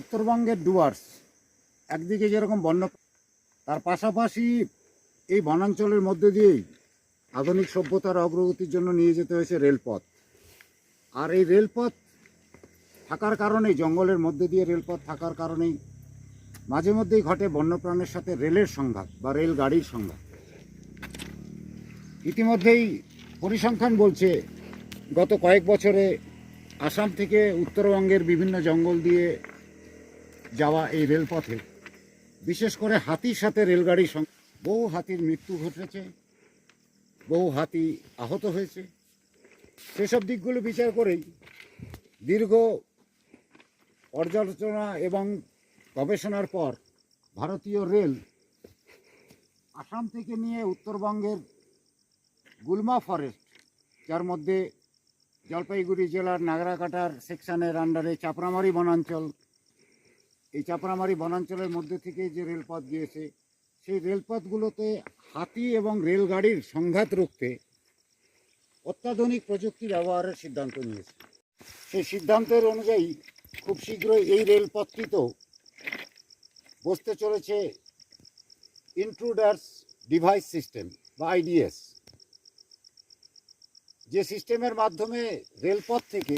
উত্তরবঙ্গের ডুয়ার্স, একদিকে যেরকম বন্য, তার পাশাপাশি এই বনাঞ্চলের মধ্যে দিয়েই আধুনিক সভ্যতার অগ্রগতির জন্য নিয়ে যেতে হয়েছে রেলপথ। আর এই রেলপথ থাকার কারণেই, জঙ্গলের মধ্যে দিয়ে রেলপথ থাকার কারণেই মাঝে মধ্যেই ঘটে বন্যপ্রাণের সাথে রেলের সংঘাত বা রেলগাড়ির সংঘাত। ইতিমধ্যেই পরিসংখ্যান বলছে, গত কয়েক বছরে আসাম থেকে উত্তরবঙ্গের বিভিন্ন জঙ্গল দিয়ে যাওয়া এই রেলপথে। বিশেষ করে হাতির সাথে রেলগাড়ির সঙ্গে বহু হাতির মৃত্যু ঘটেছে। বহু হাতি আহত হয়েছে। সেসব দিকগুলো বিচার করেই দীর্ঘ পর্যালোচনা এবং গবেষণার পর ভারতীয় রেল আসাম থেকে নিয়ে উত্তরবঙ্গের গুলমা ফরেস্ট, যার মধ্যে জলপাইগুড়ি জেলার নাগরাকাটার সেকশনের আন্ডারে চাপড়ামারি বনাঞ্চল এই চাপড়ামারি বনাঞ্চলের মধ্যে থেকে যে রেলপথ গিয়েছে, সেই রেলপথগুলোতে হাতি এবং রেলগাড়ির সংঘাত রুখতে অত্যাধুনিক প্রযুক্তি ব্যবহারের সিদ্ধান্ত নিয়েছে। সেই সিদ্ধান্তের অনুযায়ী খুব শীঘ্রই এই রেলপথটিতেও বসতে চলেছে ইন্ট্রুডার্স ডিভাইস সিস্টেম বা আইডিএস যে সিস্টেমের মাধ্যমে রেলপথ থেকে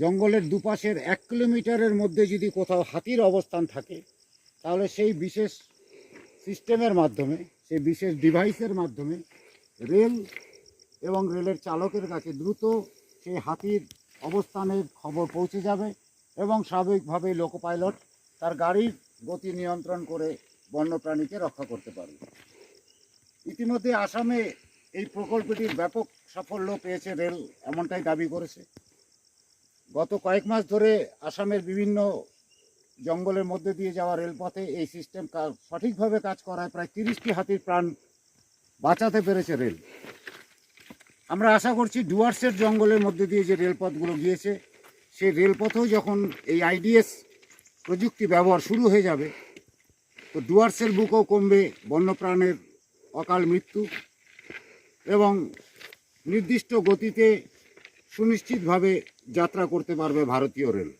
জঙ্গলের দুপাশের এক কিলোমিটারের মধ্যে যদি কোথাও হাতির অবস্থান থাকে, তাহলে সেই বিশেষ সিস্টেমের মাধ্যমে, সেই বিশেষ ডিভাইসের মাধ্যমে রেল এবং রেলের চালকের কাছে দ্রুত সেই হাতির অবস্থানের খবর পৌঁছে যাবে এবং স্বাভাবিকভাবেই লোকো পাইলট তার গাড়ির গতি নিয়ন্ত্রণ করে বন্যপ্রাণীকে রক্ষা করতে পারবে। ইতিমধ্যে আসামে এই প্রকল্পটির ব্যাপক সাফল্য পেয়েছে রেল, এমনটাই দাবি করেছে। গত কয়েক মাস ধরে আসামের বিভিন্ন জঙ্গলের মধ্যে দিয়ে যাওয়া রেলপথে এই সিস্টেম সঠিকভাবে কাজ করায় প্রায় তিরিশটি হাতির প্রাণ বাঁচাতে পেরেছে রেল। আমরা আশা করছি ডুয়ার্সের জঙ্গলের মধ্যে দিয়ে যে রেলপথগুলো গিয়েছে, সেই রেলপথেও যখন এই আইডিএস প্রযুক্তি ব্যবহার শুরু হয়ে যাবে, তো ডুয়ার্সের বুকও কমবে বন্যপ্রাণের অকাল মৃত্যু এবং নির্দিষ্ট গতিতে সুনিশ্চিতভাবে যাত্রা করতে পারবে ভারতীয় রেল।